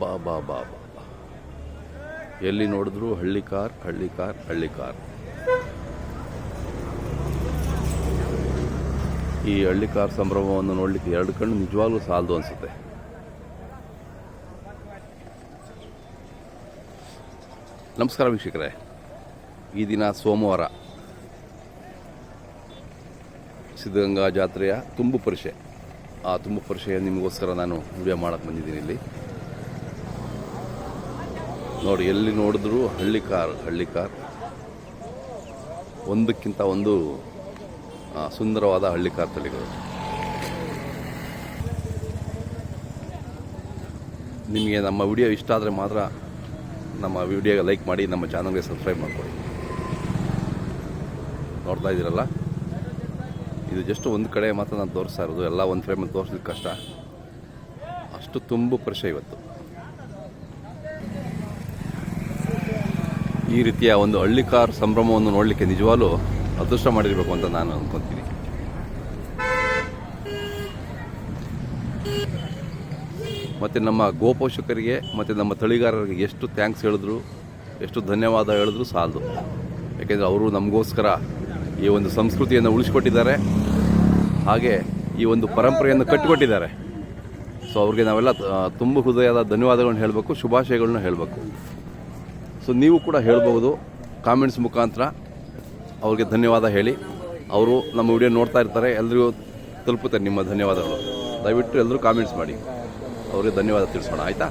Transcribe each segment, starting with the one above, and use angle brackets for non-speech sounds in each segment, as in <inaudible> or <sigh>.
ಬಾ ಬಾ ಬಾ ಬಾ ಬಾ. ಎಲ್ಲಿ ನೋಡಿದ್ರು ಹಳ್ಳಿ ಕಾರ್ ಹಳ್ಳಿ ಕಾರ್ ಹಳ್ಳಿ ಕಾರ್. ಈ ಹಳ್ಳಿ ಕಾರ್ ಸಂಭ್ರಮವನ್ನು ನೋಡಲಿಕ್ಕೆ ಎರಡು ಕಣ್ಣು ನಿಜವಾಗ್ಲೂ ಸಾಲದು ಅನಿಸುತ್ತೆ. ನಮಸ್ಕಾರ ವೀಕ್ಷಕರೇ. ಈ ದಿನ ಸೋಮವಾರ. ಸಿದ್ಧಗಂಗಾ ಜಾತ್ರೆಯ ತುಂಬು ಪರಿಷೆ. ಆ ತುಂಬು ಪರಿಷೆಯ ನಿಮಗೋಸ್ಕರ ನಾನು ವಿಡಿಯೋ ಮಾಡಕ್ಕೆ ಬಂದಿದ್ದೀನಿ ಇಲ್ಲಿ. ನೋಡಿ, ಎಲ್ಲಿ ನೋಡಿದ್ರು ಹಳ್ಳಿ ಕಾರ್ ಹಳ್ಳಿ ಕಾರ್. ಒಂದಕ್ಕಿಂತ ಒಂದು ಸುಂದರವಾದ ಹಳ್ಳಿ ಕಾರ್ ತಳಿಗಳು. ನಿಮಗೆ ನಮ್ಮ ವಿಡಿಯೋ ಇಷ್ಟ ಆದರೆ ಮಾತ್ರ ನಮ್ಮ ವಿಡಿಯೋಗೆ ಲೈಕ್ ಮಾಡಿ, ನಮ್ಮ ಚಾನಲ್ಗೆ ಸಬ್ಸ್ಕ್ರೈಬ್ ಮಾಡ್ಕೊಳ್ಳಿ. ನೋಡ್ತಾ ಇದ್ದೀರಲ್ಲ? ಇದು ಜಸ್ಟ್ ಒಂದು ಕಡೆ ಮಾತ್ರ ನಾನು ತೋರಿಸ್ತಾ ಇರೋದು. ಎಲ್ಲ ಒಂದು ಫ್ರೇಮಲ್ಲಿ ತೋರಿಸೋದಕ್ಕೆ ಕಷ್ಟ. ಅಷ್ಟು ತುಂಬ ಪರಿಚಯ ಇವತ್ತು. ಈ ರೀತಿಯ ಒಂದು ಹಳ್ಳಿ ಕಾರ್ ಸಂಭ್ರಮವನ್ನು ನೋಡಲಿಕ್ಕೆ ನಿಜವಾಗ್ಲೂ ಅದೃಷ್ಟ ಮಾಡಿರಬೇಕು ಅಂತ ನಾನು ಅನ್ಕೊಂತೀನಿ. ಮತ್ತು ನಮ್ಮ ಗೋಪೋಷಕರಿಗೆ, ಮತ್ತು ನಮ್ಮ ತಳಿಗಾರರಿಗೆ ಎಷ್ಟು ಥ್ಯಾಂಕ್ಸ್ ಹೇಳಿದ್ರು, ಎಷ್ಟು ಧನ್ಯವಾದ ಹೇಳಿದ್ರು ಸಾಲದು. ಯಾಕೆಂದರೆ ಅವರು ನಮಗೋಸ್ಕರ ಈ ಒಂದು ಸಂಸ್ಕೃತಿಯನ್ನು ಉಳಿಸ್ಕೊಟ್ಟಿದ್ದಾರೆ. ಹಾಗೆ ಈ ಒಂದು ಪರಂಪರೆಯನ್ನು ಕಟ್ಟಿಕೊಟ್ಟಿದ್ದಾರೆ. ಸೊ ಅವ್ರಿಗೆ ನಾವೆಲ್ಲ ತುಂಬ ಹೃದಯದ ಧನ್ಯವಾದಗಳನ್ನ ಹೇಳಬೇಕು, ಶುಭಾಶಯಗಳನ್ನ ಹೇಳಬೇಕು. ಸೊ ನೀವು ಕೂಡ ಹೇಳ್ಬೋದು ಕಾಮೆಂಟ್ಸ್ ಮುಖಾಂತರ. ಅವ್ರಿಗೆ ಧನ್ಯವಾದ ಹೇಳಿ. ಅವರು ನಮ್ಮ ವಿಡಿಯೋ ನೋಡ್ತಾ ಇರ್ತಾರೆ. ಎಲ್ಲರಿಗೂ ತಲುಪುತ್ತೆ ನಿಮ್ಮ ಧನ್ಯವಾದಗಳು. ದಯವಿಟ್ಟು ಎಲ್ಲರೂ ಕಾಮೆಂಟ್ಸ್ ಮಾಡಿ. ಅವ್ರಿಗೆ ಧನ್ಯವಾದ ತಿಳಿಸೋಣ ಆಯಿತಾ?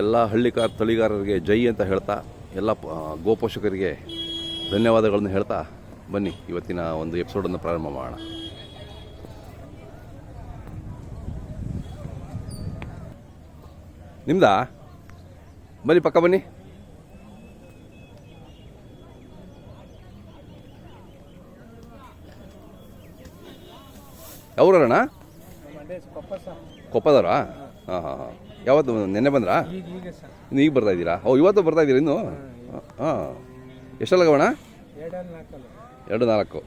ಎಲ್ಲ ಹಳ್ಳಿಕಾರ, ತಳಿಗಾರರಿಗೆ ಜೈ ಅಂತ ಹೇಳ್ತಾ, ಎಲ್ಲ ಗೋಪೋಷಕರಿಗೆ ಧನ್ಯವಾದಗಳನ್ನು ಹೇಳ್ತಾ ಬನ್ನಿ. ಇವತ್ತಿನ ಒಂದು ಎಪಿಸೋಡನ್ನು ಪ್ರಾರಂಭ ಮಾಡೋಣ. ನಿಮ್ದಾ? ಬನ್ನಿ ಪಕ್ಕ ಬನ್ನಿ. ಯಾವ್ರಣ್ಣ ಕೊಪ್ಪದವ್ರ? ಹಾಂ ಹಾಂ ಹಾಂ. ಯಾವತ್ತು ನೆನ್ನೆ ಬಂದ್ರಾ? ಈಗ ಬರ್ತಾ ಇದ್ದೀರಾ? ಓ, ಇವತ್ತು ಬರ್ತಾ ಇದ್ದೀರಾ ಇನ್ನು? ಹಾಂ ಎಷ್ಟಲ್ಲಾಗವಣ ಎರಡು ನಾಲ್ಕು.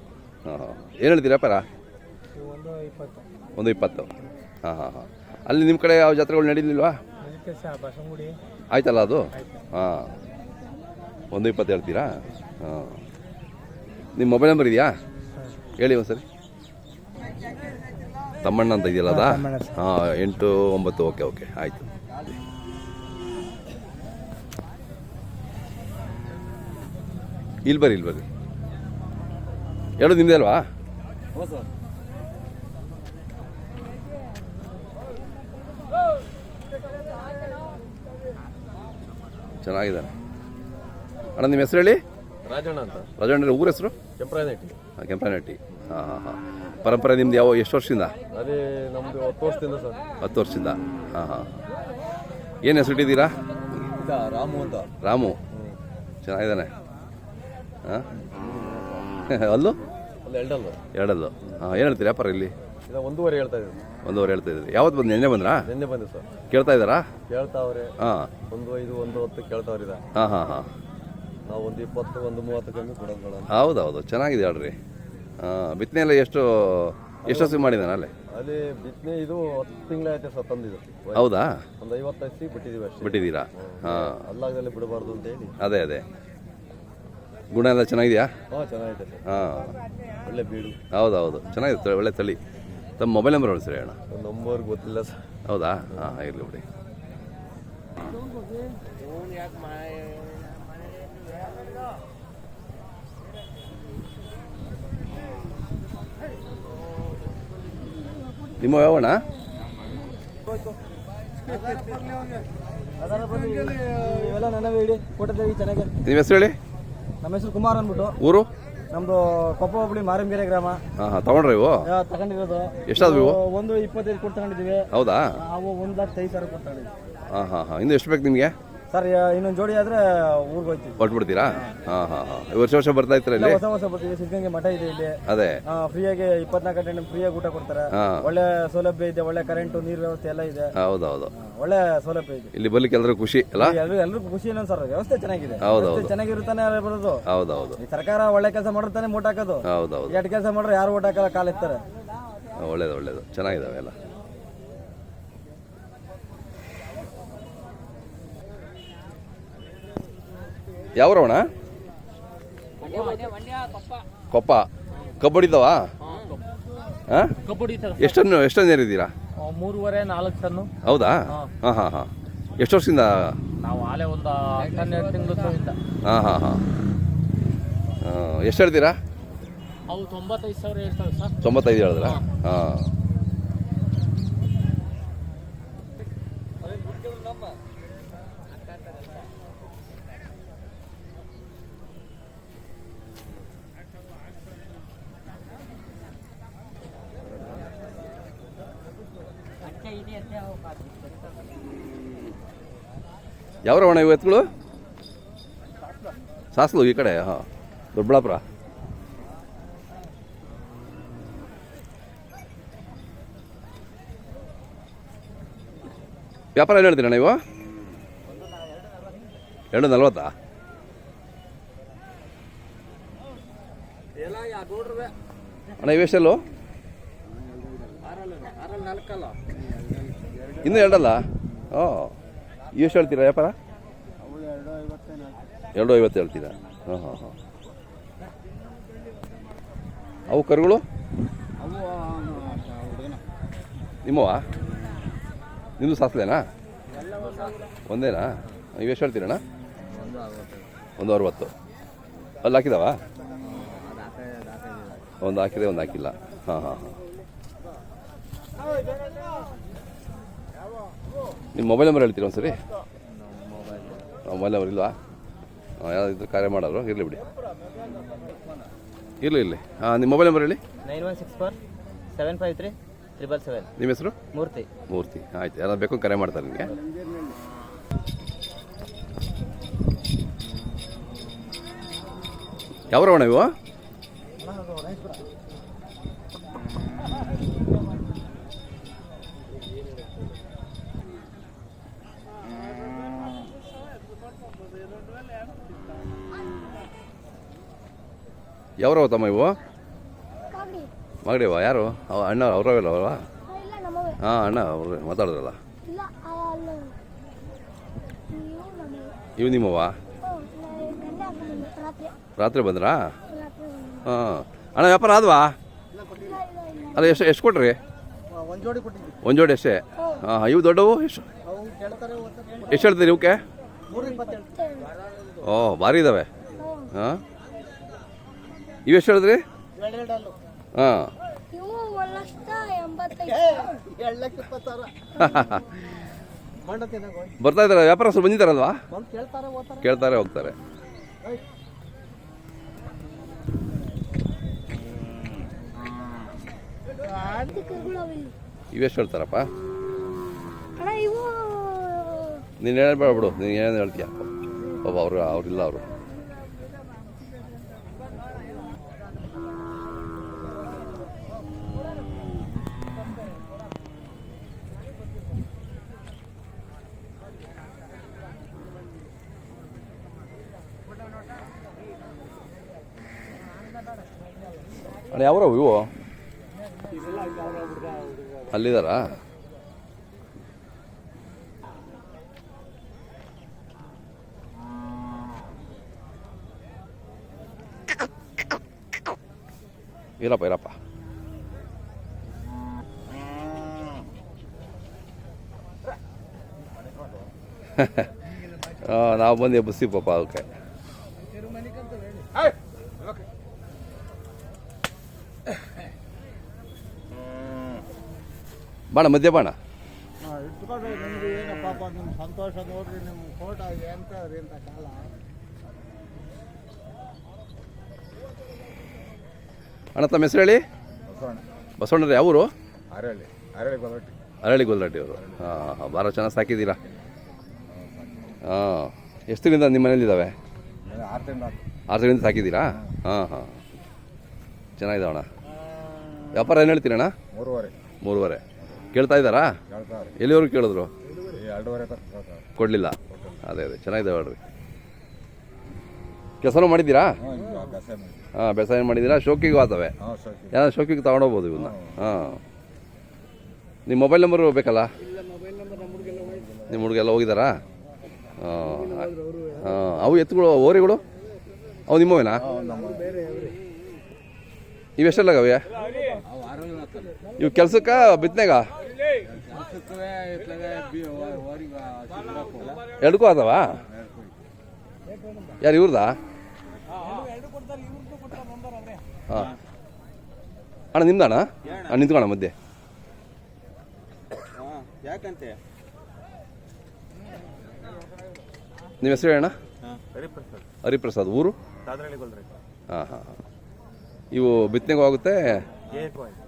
ಹಾಂ ಹಾಂ ಏನು ಹೇಳ್ತೀರಾ ಪರ ಒಂದು ಇಪ್ಪತ್ತು. ಹಾಂ ಹಾಂ ಹಾಂ. ಅಲ್ಲಿ ನಿಮ್ಮ ಕಡೆ ಯಾವ ಜಾತ್ರೆಗಳು ನಡೀಲಿಲ್ವಾ? ಆಯ್ತಲ್ಲ ಅದು? ಹಾಂ. ಒಂದು ಇಪ್ಪತ್ತು ಹೇಳ್ತೀರಾ ಹಾಂ. ನಿಮ್ಮ ಮೊಬೈಲ್ ನಂಬರ್ ಇದೆಯಾ? ಹೇಳಿ ಒಂದು ಸರಿ ತಮ್ಮಣ್ಣ ಅಂತ ಇದೆಯಲ್ಲ ಅದಾ. ಹಾಂ ಎಂಟು ಒಂಬತ್ತು ಓಕೆ ಓಕೆ ಆಯಿತು. ಇಲ್ಲಿ ಬರ್ರಿ ಇಲ್ಲಿ ಬರ್ರಿ. ಎರಡು ನಿಮ್ಮದೇ ಅಲ್ವಾ? ಚೆನ್ನಾಗಿದ್ದಾನೆ. ಅಣ್ಣ ನಿಮ್ಮ ಹೆಸರು ಹೇಳಿ? ರಾಜಣ್ಣ ಅಂತ. ರಾಜಣ್ಣ ಊರ ಹೆಸರು? ಕೆಂಪ್ರಾಯನಟ್ಟಿ ಹಾಂ ಹಾಂ ಹಾಂ ಹಾಂ. ಪರಂಪರೆ ನಿಮ್ದು ಯಾವ ಎಷ್ಟು ವರ್ಷದಿಂದ? ಅದೇ ನಮ್ದು ಹತ್ತು ವರ್ಷದಿಂದ ಸರ್. ಹತ್ತು ವರ್ಷದಿಂದ. ಹಾಂ ಹಾಂ. ಏನು ಹೆಸರು ಇಟ್ಟಿದ್ದೀರಾ? ರಾಮು ಅಂತ. ರಾಮು. ಚೆನ್ನಾಗಿದ್ದಾನೆ. ಹಾಂ? ಅಲ್ಲೂ? ಎರಡಲ್ಲು. ಎರಡಲ್ಲು. ಹಾಂ ಏನು ಹೇಳ್ತೀರಾ ಪರ ಇಲ್ಲಿ? ಒಂದೂವರೆ ಹೇಳ್ತಾ ಇದ್ದೀನಿ ಒಂದೂವರೆ ಹೇಳ್ತಾ ಇದ್ದೀರಿ. ಯಾವತ್ತು ಬಂದು ನೆನ್ನೆ ಬಂದ್ರಾ? ನಿನ್ನೆ ಬಂದೆ ಸರ್. ಕೇಳ್ತಾ ಇದ್ದಾರಾ? ಕೇಳ್ತಾವ್ರೆ. ಹಾಂ. ಒಂದು ಐದು ಒಂದು ಹತ್ತು ಕೇಳ್ತಾವ್ರೆ ಇದ ಹಾಂ ಹಾಂ ಹಾಂ. ನಾವು ಒಂದು ಇಪ್ಪತ್ತು ಒಂದು ಮೂವತ್ತು ಕಮ್ಮಿ ಕೊಡೋದು ಅಂತ. ಹೌದು ಹೌದು ಚೆನ್ನಾಗಿದೆ ಹೇಳ್ರಿ. ಹಾಂ ಬಿತ್ತನೆ ಎಲ್ಲ ಎಷ್ಟು ಎಷ್ಟು ಹಸಿ ಮಾಡಿದಾನೆ ಅಲ್ಲೇ? ಅಲ್ಲಿ ಬಿತ್ತನೆ ಇದು ಹತ್ತು ತಿಂಗಳಾಯ್ತು ಸರ್ ತಂದಿದ್ದು. ಹೌದಾ? ಒಂದು ಐವತ್ತೈದು ಹಸಿ ಬಿಟ್ಟಿದ್ದೀವಿ ಅಷ್ಟೇ. ಬಿಟ್ಟಿದ್ದೀರಾ? ಹಾಂ. ಅಲ್ಲಾಗದಲ್ಲಿ ಬಿಡಬಾರ್ದು ಅಂತ ಹೇಳಿ. ಅದೇ ಅದೇ. ಗುಣ ಎಲ್ಲ ಚೆನ್ನಾಗಿದೆಯಾ? ಹಾಂ ಚೆನ್ನಾಗಿದೆ ಸರ್. ಹಾಂ. ಒಳ್ಳೆ ಬೀಡು. ಹೌದು ಹೌದು ಚೆನ್ನಾಗಿದೆ ತ- ಒಳ್ಳೆ ತಳಿ. ತಮ್ಮ ಮೊಬೈಲ್ ನಂಬರ್ ಹೇಳಿ ಸರಿ ಅಣ್ಣ ನಂಬರ್ ಗೊತ್ತಿಲ್ಲ ಸರ್. ಹೌದಾ? ಹಾಂ ಇರಲಿ ಬಿಡಿ. ನಿಮ್ಮ ಯಾವಣ್ಣ? ನಿಮ್ಮ ಹೆಸರು ಹೇಳಿ? ನಮ್ಮ ಹೆಸರು ಕುಮಾರ್ ಅಂದ್ಬಿಟ್ಟು. ಊರು? ನಮ್ದು ಕೊಪ್ಪ ಹೋಬಳಿ ಮಾರಂಗೆರೆ ಗ್ರಾಮ. ಹಾಂ ತಗೊಂಡ್ರಿ ಇವು? ತಗೊಂಡಿರೋದು. ಎಷ್ಟಾದ್ವು ಇವು? ಒಂದು ಇಪ್ಪತ್ತೈದು ಕೊಟ್ಟು ತಗೊಂಡಿದ್ದೀವಿ. ಹೌದಾ? ಅವು ಒಂದು ಲಕ್ಷ ಐದು ಸಾವಿರ ಕೊಟ್ಟು ತಗೊಂಡಿದ್ದೀವಿ. ಹಾಂ ಹಾಂ ಹಾಂ ಇನ್ನು ಎಷ್ಟು ಬೇಕು ನಿಮಗೆ? ಸರ್ ಯಾ- ಇನ್ನೊಂದು ಜೋಡಿ ಆದ್ರೆ ಊರಿಗೆ ಹೋಗ್ತೀವಿ ಹೊರಟ್ಬಿಡ್ತೀರಾ? ಹಾಂ ಹಾಂ ಹಾಂ. ವರ್ಷ ವರ್ಷ ಬರ್ತಾ ಇತ್ತು ಇಲ್ಲ, ಹೊಸ ಹೊಸ ಬರ್ತೀವಿ. ಸಿದ್ಧಗಂಗೆ ಮಠ ಇದೆ ಇಲ್ಲಿ. ಅದೇ. ಫ್ರೀಯಾಗಿ ಇಪ್ಪತ್ನಾಲ್ಕು ಗಂಟೆ ಫ್ರೀಯಾಗಿ ಊಟ ಕೊಡ್ತಾರೆ. ಹಾಂ. ಒಳ್ಳೆ ಸೌಲಭ್ಯ ಇದೆ ಒಳ್ಳೆ ಕರೆಂಟ್ ನೀರು ವ್ಯವಸ್ಥೆ ಎಲ್ಲ ಇದೆ. ಹೌದು ಹೌದು ಒಳ್ಳೆ ಸೌಲಭ್ಯ ಇದೆ. ಇಲ್ಲಿ ಬರ್ಲಿಕ್ಕೆ ಎಲ್ಲರೂ ಖುಷಿ ಅಲ್ಲ? ಎಲ್ಲರೂ ಎಲ್ಲರಿಗೂ ಖುಷಿ ಏನೋ ಸರ್ ವ್ಯವಸ್ಥೆ ಚೆನ್ನಾಗಿದೆ. ಚೆನ್ನಾಗಿರುತ್ತಾನೆ ಬರೋದು ಹೌದು ಹೌದು ಈ ಸರ್ಕಾರ ಒಳ್ಳೆ ಕೆಲಸ ಮಾಡಿರ್ತಾನೆ ಮೋಟ್ ಹಾಕೋದು. ಹೌದು ಹೌದು ಕೆಟ್ಟ ಕೆಲಸ ಮಾಡ್ರೆ ಯಾರು ಓಟ್ ಹಾಕಲ್ಲ ಕಾಲಿಸ್ತಾರೆ ಒಳ್ಳೇದು ಒಳ್ಳೇದು. ಚೆನ್ನಾಗಿದಾವೆ ಎಲ್ಲ. ಯಾವ ರವಣ ಕೊಪ್ಪ. ಕಬ್ಬಡಿದ್ದಾವ ಹಾಂ ಎಷ್ಟನ್ನು ಎಷ್ಟೊಂದು ಏರಿದ್ದೀರಾ? ಮೂರುವರೆ ನಾಲ್ಕು ಟನ್ನು ಹೌದಾ? ಹಾಂ. ಹಾಂ ಹಾಂ ಎಷ್ಟು ವರ್ಷದಿಂದ? ನಾವು ಆಲೆ ಒಂದು ಹನ್ನೆರಡು ತಿಂಗಳು ಹಾಂ ಹಾಂ ಹಾಂ. ಎಷ್ಟು ಹೇಳ್ತೀರಾ? ಅವು ತೊಂಬತ್ತೈದು ಸಾವಿರ ಸರ್. ತೊಂಬತ್ತೈದು ಹೇಳಿದ್ರ ಹಾಂ. ಯಾವ ರವಣ ಇವು ಎತ್ತುಗಳು? ಸಾಸ್ಲು ಈ ಕಡೆ ಹಾಂ ದೊಡ್ಡಬಳ್ಳಾಪುರ. ವ್ಯಾಪಾರ ಏನು ಹೇಳ್ತೀರಣ್ಣ ನೀವು? ಎರಡು ನಲ್ವತ್ತಾ? ಅಣ್ಣ ಇವೆಷ್ಟೆಲ್ಲೋ ಇನ್ನೂ ಎರಡಲ್ಲ? ಓ. ಎಷ್ಟು ಹೇಳ್ತೀರಾ ವ್ಯಾಪಾರ? ಎರಡು ಐವತ್ತು ಹೇಳ್ತೀರಾ? ಹಾಂ ಹಾಂ ಹಾಂ. ಅವು ಕರುಗಳು? ನಿಮ್ಮವಾ ನಿಮ್ಮದು ಸಾಸ್ಲೇನಾ ಒಂದೇನಾ? ನೀವು ಎಷ್ಟು ಹೇಳ್ತೀರಣ್ಣ? ಒಂದು ಅರವತ್ತು. ಅಲ್ಲಿ ಹಾಕಿದಾವ? ಒಂದು ಹಾಕಿದೆ, ಒಂದು ಹಾಕಿಲ್ಲ. ಹಾಂ ಹಾಂ ಹಾಂ. ನಿಮ್ಮ ಮೊಬೈಲ್ ನಂಬರ್ ಹೇಳ್ತೀರಾ ಒಂದು ಸರಿ ಮೊಬೈಲ್ ನಂಬರ್ ಇಲ್ವಾ? ಹಾಂ ಯಾವ್ದು ಕಾರ್ಯ ಮಾಡೋರು ಇರಲಿ ಬಿಡಿ. ಇರಲಿ ಇರಲಿ. ಹಾಂ ನಿಮ್ಮ ಮೊಬೈಲ್ ನಂಬರ್ ಹೇಳಿ. Nine one six four seven five three triple seven. ನಿಮ್ಮ ಹೆಸರು? ಮೂರ್ತಿ. ಮೂರ್ತಿ. ಆಯ್ತು ಯಾರು ಬೇಕು ಕರೆ ಮಾಡ್ತಾರೆ ನಿಮಗೆ. ಯಾವ ರವಣ ಇವು? ಯಾವ್ರವ ತಮ್ಮ ಇವು? ಮಗಡಿವ ಯಾರು? ಅವ ಅಣ್ಣ ಅವ್ರವೆಲ್ಲ ಹಾಂ ಅಣ್ಣ ಅವ್ರೆ ಮಾತಾಡಿದ್ರಲ್ಲ ಇವು ನಿಮ್ಮವ ರಾತ್ರಿ. ರಾತ್ರಿ ಬಂದ್ರಾ? ಹಾಂ. ಅಣ್ಣ ವ್ಯಾಪಾರ ಆದ್ವಾ? ಅಲ್ಲ ಎಷ್ಟು ಎಷ್ಟು ಕೊಟ್ರಿ? ಒಂದು ಜೋಡಿ ಎಷ್ಟೇ ಒಂದು ಜೋಡಿ ಅಷ್ಟೇ? ಹಾಂ ಇವು ದೊಡ್ಡವು? ಎಷ್ಟು? ಎಷ್ಟು ಹೇಳ್ತೀರಿ ಇವಕ್ಕೆ ಓ ಭಾರಿ ಇದಾವೆ. ಹಾಂ ಇವು ಎಷ್ಟು ಹೇಳಿದ್ರಿ ಎರಡೆರಡಲ್ಲು ಹಾಂ ಇವು ಒಂದು ಲಕ್ಷ ಎಂಬತ್ತೈದು ಎರಡು ಲಕ್ಷ ಇಪ್ಪತ್ತು ಹೇಳಿದ್ರಿ? ಹಾಂ. <laughs> ಬರ್ತಾ ಇದ್ದಾರೆ ವ್ಯಾಪಾರಸ್ಥರು ಬಂದಿದ್ದಾರಲ್ವಾ? ಬಂದು ಕೇಳ್ತಾರೆ ಹೋಗ್ತಾರೆ. ಇವೆಷ್ಟು ಹೇಳ್ತಾರಪ್ಪ? ನೀನು ಹೇಳಬೇಡ ಬಿಡು ನೀನು ಏನೇನು ಹೇಳ್ತೀಯ? ಪಾಪ ಅವರು ಅವ್ರಿಲ್ಲ ಅವರು. ಅಣ್ಣ ಯಾವ್ರವು ಇವು? ಅಲ್ಲಿದ್ದಾರಾ ಇರಪ್ಪ ಇರಪ್ಪ. <laughs> ನಾವು ಬಂದು ಎಬ್ಬಿಸಿ ಪಾಪ ಅದಕ್ಕೆ. ಬಾಣ ಮಧ್ಯ ಬಾಣ. ಇಟ್ಕೊಂಡು ನಿಮ್ಗೆ ಏನು ಪಾಪ ನಿಮ್ಮ ಸಂತೋಷ ನೋಡ್ರಿ ನಿಮ್ಮ ಫೋಟೋ ಎಂತ ಅಂತ ಕಾಲ. ಅಣ್ಣ ತಮ್ಮ ಹೆಸರು ಹೇಳಿ? ಬಸವಣ್ಣರು ಯಾವ ಅವರು ಅರಳಿ ಅರಳಿ ಗೊಲಟ್ಟಿ ಅರಳಿ ಗೊಲ್ಲಡ್ಡಿ ಅವರು. ಹಾಂ ಹಾಂ ಭಾಳ ಚೆನ್ನಾಗಿ ಸಾಕಿದ್ದೀರಾ? ಹಾಂ ಎಷ್ಟು ದಿನದಿಂದ ನಿಮ್ಮ ಮನೇಲಿದ್ದಾವೆ ಆರು ತಿಂಗಳು ಆರು ತಿಂಗಳಿಂದ ಸಾಕಿದ್ದೀರಾ? ಹಾಂ ಹಾಂ. ಚೆನ್ನಾಗಿದ್ದಾವಣ್ಣ. ವ್ಯಾಪಾರ ಏನು ಹೇಳ್ತೀರಣ್ಣ? ಮೂರುವರೆ. ಮೂರುವರೆ. ಕೇಳ್ತಾ ಇದ್ದಾರಾ? ಎಲ್ಲಿವರೆಗೂ ಕೇಳಿದ್ರು? ಕೊಡಲಿಲ್ಲ. ಅದೇ ಅದೇ ಚೆನ್ನಾಗಿದೆ ಹೇಳ್ರಿ ಕೆಲಸನೂ ಮಾಡಿದ್ದೀರಾ? ಹಾಂ ಬೇಸಾಯ ಮಾಡಿದ್ದೀರಾ? ಶೋಕಿಗೂ ಆತವೆ ಯಾರು ಶೋಕಿಗೆ. ತಗೊಂಡೋಗ್ಬೋದು ಇವನ್ನ ಹಾಂ. ನಿಮ್ಮ ಮೊಬೈಲ್ ನಂಬರು ಬೇಕಲ್ಲ? ನಿಮ್ಮ ಹುಡುಗೆಲ್ಲ ಹೋಗಿದ್ದಾರಾ? ಹಾಂ ಹಾಂ. ಅವು ಎತ್ತುಗಳು ಓರಿಗಳು? ಅವು ನಿಮ್ಮವೇನಾ? ಇವೆಷ್ಟೆಲ್ಲ ಅವೆ ಇವು ಕೆಲ್ಸಕ್ಕ ಬಿತ್ತನೆಗ? ಎರಡಕ್ಕೂ ಅದಾವಾ ಯಾರು ಇವ್ರದಾ? ಹಾಂ. ಅಣ್ಣ ನಿಮ್ದಣ್ಣ? ಅಣ್ಣ ನಿಂತ್ಕೋಣ ಮಧ್ಯೆ. ಯಾಕಂತೆ? ನಿಮ್ಮ ಹೆಸರು ಹೇಳಣ್ಣ? ಹರಿಪ್ರಸಾದ್. ಊರು? ಹಾಂ ಹಾಂ ಇವು ಬಿತ್ತನೆಗೂ ಆಗುತ್ತೆ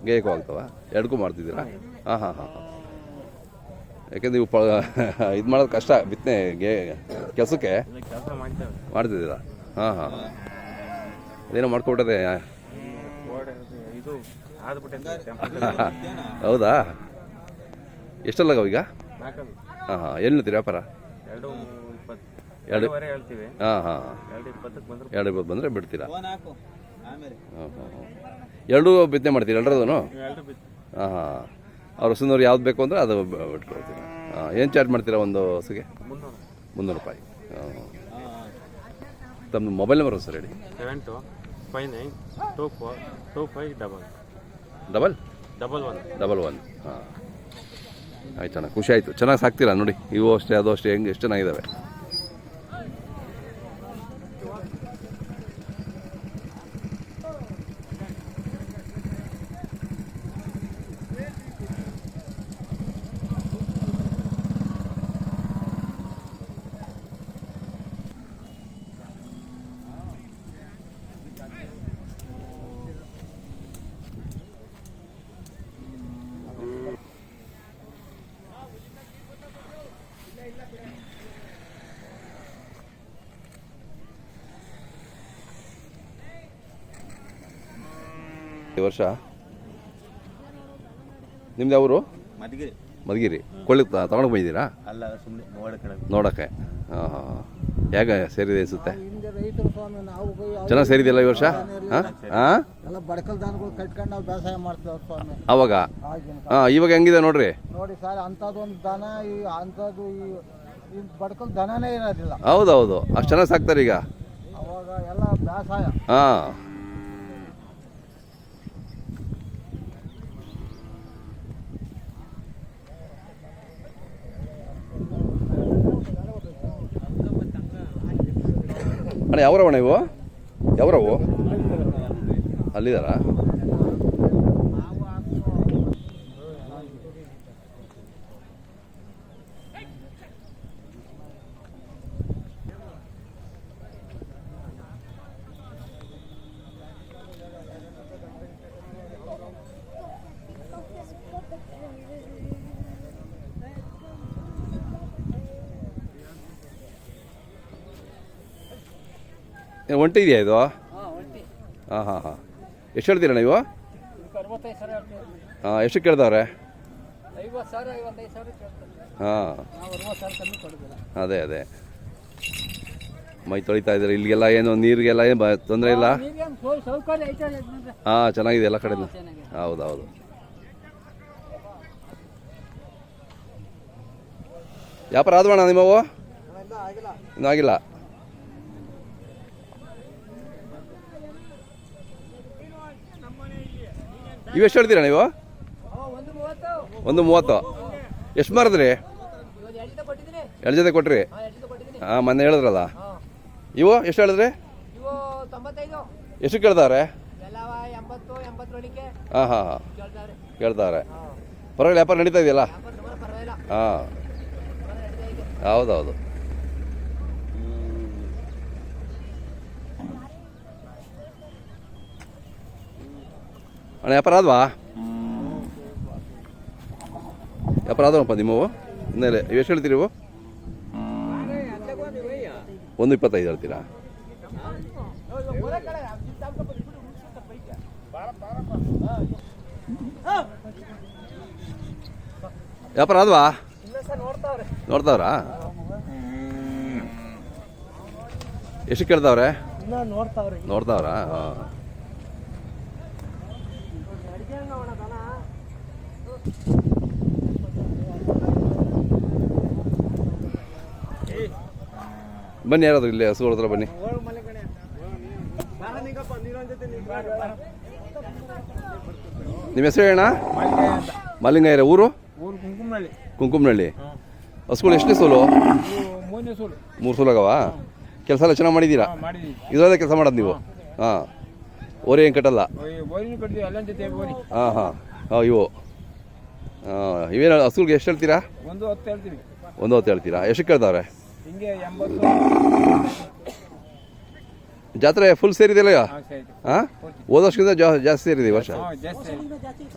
ಗೇಯಕ್ಕೂ ಆಗ್ತವ? ಎರಡಕ್ಕೂ ಮಾಡ್ತಿದ್ದೀರಾ? ಹಾಂ ಹಾಂ ಹಾಂ ಹಾಂ. ಯಾಕೆಂದ್ರೆ ಇವು ಪ <laughs> ಇದು ಮಾಡೋದು ಕಷ್ಟ ಬಿತ್ತನೆ ಗೆ ಕೆಲಸಕ್ಕೆ. ಮಾಡ್ತಿದ್ದೀರಾ? ಹಾಂ ಹಾಂ. ಅದೇನೋ ಮಾಡ್ಕೊಬಿಟ್ಟದೆ. <laughs> ಹೌದಾ? ಎಷ್ಟಲ್ಲಾಗವ ಈಗ? ಹಾಂ ಹಾಂ. ಎಲ್ಲಿ ನಿಲ್ತೀರಿ ವ್ಯಾಪಾರ? ಎರಡು ಇಪ್ಪತ್ತು. ಹಾಂ ಹಾಂ. ಎರಡು ಇಪ್ಪತ್ತಕ್ಕೆ ಬಂದ್ರೆ ಬಿಡ್ತೀರಾ? ಫೋನ್ ಹಾಕು. ಆಮೇಲೆ. ಹಾಂ ಹಾಂ ಎರಡೂ ಬಿತ್ತನೆ ಮಾಡ್ತೀರಾ? ಎಲ್ಲರದೂ ಹಾಂ ಹಾಂ. ಅವ್ರ ಹಸುನವ್ರು ಯಾವ್ದು ಬೇಕು ಅಂದರೆ ಅದು ಬ- ಬಿಟ್ಕೊಳ್ತೀರಾ ಹಾಂ ಏನು ಚಾರ್ಜ್ ಮಾಡ್ತೀರಾ ಒಂದು ಹೊಸಗೆ? ಮುನ್ನೂರು ರೂಪಾಯಿ. ತಮ್ಮ ಮೊಬೈಲ್ ನಂಬರ್ ಸರ್ ಹೇಳಿ. Seven two five nine two four two five double double? Double one. Double one. ಹಾಂ ಆಯ್ತಣ್ಣ ಖುಷಿ ಆಯಿತು. ಚೆನ್ನಾಗಿ ಸಾಕ್ತೀರಾ ನೋಡಿ? ಇವು ಅಷ್ಟೇ ಅದು ಅಷ್ಟೇ ಹೆಂಗೆ ಎಷ್ಟು ಚೆನ್ನಾಗಿದ್ದಾವೆ ಈ ವರ್ಷ? ನಿಮ್ದು ಅವರು ಮದಗಿರಿ ಮಧುಗಿರಿ. ಕೊಳ್ಳಿ ತಗೊಂಡು ಬಂದಿದ್ದೀರಾ? ಅಲ್ಲ ಸುಮ್ಮನೆ ನೋಡಕ್ಕೆ ಕಡೆ. ನೋಡೋಕ್ಕೆ. ಹಾಂ ಹೇಗೆ ಸೇರಿದೆ ಅನಿಸುತ್ತೆ? ಚೆನ್ನಾಗಿ ಸೇರಿದೆಯಲ್ಲ ಈ ವರ್ಷ? ಹಾಂ? ಹಾಂ? ಎಲ್ಲ ಬಡಕಲ್ ದಾನಗಳು ಕಟ್ಕೊಂಡು ನಾವು ಬೇಸಾಯ ಮಾಡ್ತೀವಿ ಸ್ವಾಮಿ. ಅವಾಗ? ಹಾಂ ಇವಾಗ ಹೆಂಗಿದೆ ನೋಡ್ರಿ? ನೋಡಿ ಸರ್ ಅಂಥದ್ದು ಒಂದು ದನ ಈ ಅಂಥದ್ದು ಈ ಈ ಬಡಕಲ್ ದನನೇ ಇರೋದಿಲ್ಲ. ಹೌದೌದು. ಅಷ್ಟು ಚೆನ್ನಾಗಿ ಸಾಕ್ತಾರೆ ಈಗ. ಅವಾಗ ಎಲ್ಲ ಬೇಸಾಯ. ಹಾಂ. ಅಣ್ಣ ಯಾವ್ರವಣ ಇವು? ಯಾವ್ರವು ಅಲ್ಲಿದಾರಾ ಒಂಟಿ ಇದೆಯಾ ಇದು? ಹಾಂ ಹಾಂ ಹಾಂ ಎಷ್ಟು ಹೇಳ್ತೀರಾ ನೀವು? ಹಾಂ ಎಷ್ಟು ಕೇಳ್ದವ್ರೆ ಹಾಂ. ಅದೇ ಅದೇ. ಮೈ ತೊಳಿತಾ ಇದ್ದಾರೆ. ಇಲ್ಲಿಗೆಲ್ಲ ಏನು ನೀರಿಗೆಲ್ಲ ಏನು ಬ ತೊಂದರೆ ಇಲ್ಲ. ಹಾಂ ಚೆನ್ನಾಗಿದೆ ಎಲ್ಲ ಕಡೆ ಹೌದೌದು ಹೌದು ಹೌದು. ವ್ಯಾಪಾರ ಆದ್ವಣ್ಣ ನಿಮ್ಮವು? ಇನ್ನೂ ಆಗಿಲ್ಲ. ಇವೆಷ್ಟು ಹೇಳ್ತೀರಾ ನೀವು? ಒಂದು ಮೂವತ್ತು. ಎಷ್ಟು ಮಾರಿದ್ರಿ? ಎರಡು ಜೊತೆ ಕೊಟ್ರಿ? ಹಾಂ, ಮೊನ್ನೆ ಹೇಳಿದ್ರಲ್ಲ. ಇವು ಎಷ್ಟು ಹೇಳಿದ್ರಿ? ಎಷ್ಟು ಕೇಳ್ತಾರೆ? ಹಾಂ ಹಾಂ ಹಾಂ. ಕೇಳ್ತಾರೆ. ಪರವಾಗಿಲ್ಲ, ವ್ಯಾಪಾರ ನಡೀತಾ ಇದೆಯಲ್ಲ? ಹಾಂ. ಹೌದೌದು. ಅಣ್ಣ ವ್ಯಾಪಾರ ಆದ್ವಾ ವ್ಯಾಪಾರ ಆದವಪ್ಪ ನಿಮ್ಮವು ಇನ್ನೇಲೆ ಎಷ್ಟು ಹೇಳ್ತೀರಿ ನೀವು ಒಂದು ಇಪ್ಪತ್ತೈದು ಹೇಳ್ತೀರಾ ವ್ಯಾಪಾರ ಆದ್ವಾ ನೋಡ್ತಾವ್ರಾ ಎಷ್ಟು ಕೇಳ್ತಾವ್ರೆ ನೋಡ್ತಾವ್ರಾ ಹಾಂ ಬನ್ನಿ ಯಾರಾದ್ರೂ ಇಲ್ಲೇ ಹಸುಗಳ ಹತ್ರ ಬನ್ನಿ. ನಿಮ್ಮ ಹೆಸರು ಹೇಳಣ್ಣ ಮಲ್ಲಿಂಗಯ್ಯರ ಊರು? ಕುಂಕುಮನಹಳ್ಳಿ. ಹಸುಗಳು ಎಷ್ಟನೇ ಸೋಲು? ಮೂರು ಸೋಲು ಮೂರು ಸೋಲಾಗವ ಕೆಲಸ ಎಲ್ಲ ಚೆನ್ನಾಗಿ ಮಾಡಿದ್ದೀರಾ? ಇದರಲ್ಲೇ ಕೆಲಸ ಮಾಡೋದು ನೀವು? ಹಾಂ. ಓರಿ ಏನು ಕಟ್ಟಲ್ಲ? ಹಾಂ ಹಾಂ. ಹಾಂ, ಇವು. ಇವೇನು ಹಸುಗಳಿಗೆ ಎಷ್ಟು ಹೇಳ್ತೀರಾ? ಒಂದು ಹೊತ್ತು ಹೇಳ್ತೀರಾ? ಎಷ್ಟು ಕೇಳ್ತಾವ್ರೆ? ಹಿಂಗೆ ಎಂಬತ್ತು ಜಾತ್ರೆ ಫುಲ್ ಸೇರಿದೆಯಲ್ಲ ಸರಿ ಹಾಂ ಹೋದ ವರ್ಷಕ್ಕಿಂತ ಜಾ ಜಾಸ್ತಿ ಸೇರಿದೆ ಈ ವರ್ಷ? ಹಾಂ ಜಾಸ್ತಿ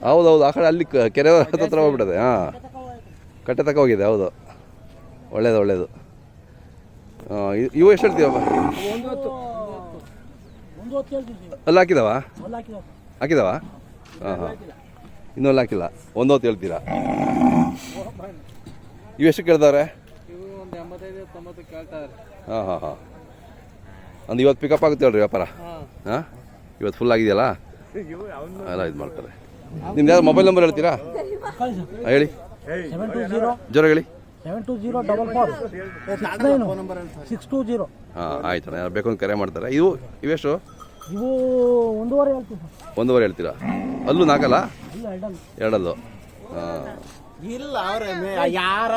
ಹೌದೌದು ಆ ಕಡೆ ಅಲ್ಲಿ ಕ- ಕೆರೆ ಹತ್ರ ಹೋಗ್ಬಿಟ್ಟದೆ ಹಾಂ. ಕಟ್ಟೆ ತಕ ಹೋಗಿದೆ ಹೌದು. ಒಳ್ಳೇದು ಒಳ್ಳೇದು. ಹಾಂ ಇವು ಎಷ್ಟು ಹೇಳ್ತೀವಪ್ಪ ಒಂದು ಹೊತ್ತು ಅಲ್ಲಿ ಹಾಕಿದಾವ? ಹಾಕಿದಾವ? ಹಾಂ ಹಾಂ. ಇನ್ನೂ ಅಲ್ಲಿ ಹಾಕಿಲ್ಲ. ಒಂದು ಹೊತ್ತು ಹೇಳ್ತೀರಾ? ಇವೆಷ್ಟು ಎಷ್ಟು ಕೇಳ್ತಾವ್ರೆ ಇವು ಒಂದು ಎಂಬತ್ತೈದು ತೊಂಬತ್ತು ಕೇಳ್ತಾರೆ ಹಾಂ ಹಾಂ ಹಾಂ. ಒಂದು ಇವತ್ತು ಪಿಕಪ್ ಆಗುತ್ತೆ ಹೇಳ್ರಿ ವ್ಯಾಪಾರ? ಹಾಂ. ಇವತ್ತು ಫುಲ್ ಆಗಿದೆಯಲ್ಲ? ಎಲ್ಲ ಇದು ಮಾಡ್ತಾರೆ. ನಿಮ್ದು ಯಾರು ಮೊಬೈಲ್ ನಂಬರ್ ಹೇಳ್ತೀರಾ? ಹಾಂ, ಹೇಳಿ. ಜ್ವರ ಹೇಳಿ. Seven two zero double four six two zero ಹಾಂ ಆಯ್ತು ಯಾರು ಬೇಕು ಅಂತ ಕರೆ ಮಾಡ್ತಾರೆ. ಇವು ಇವೆಷ್ಟು? ಇವು ಒಂದೂವರೆ ಹೇಳ್ತೀವಿ ಒಂದೂವರೆ ಹೇಳ್ತೀರಾ? ಅಲ್ಲೂ ನಾಲ್ಕಲ್ಲ? ಎರಡಲ್ಲೂ ಎರಡಲ್ಲ. ಎರಡಲ್ಲು? ಹಾಂ. ಇಲ್ಲ ಅವ್ರೆ ಯಾರ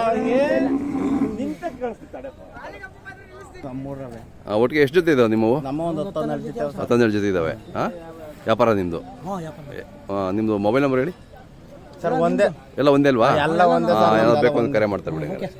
ನಮ್ಮೂರವೇ ಒಟ್ಟಿಗೆ ಎಷ್ಟು ಜೊತೆ ಇದಾವೆ ನಿಮ್ಮವು? ನಮ್ಮ ಒಂದು ಹತ್ತೊಂದು ಜೊತೆ ಹತ್ತೊಂದೆರಡು ಜೊತೆ ಇದ್ದಾವೆ ಹಾಂ ವ್ಯಾಪಾರ. ನಿಮ್ಮದು ನಿಮ್ಮದು ಮೊಬೈಲ್ ನಂಬರ್ ಹೇಳಿ. ಸರ್ ಒಂದೇ. ಎಲ್ಲ ಒಂದೇ ಅಲ್ವಾ? ಎಲ್ಲ ಒಂದೇ ಏನಾದ್ರು ಬೇಕು ಅಂತ ಕರೆ ಮಾಡ್ತಾರೆ ಬಿಡಿ. ಹಂಗಾರೆ.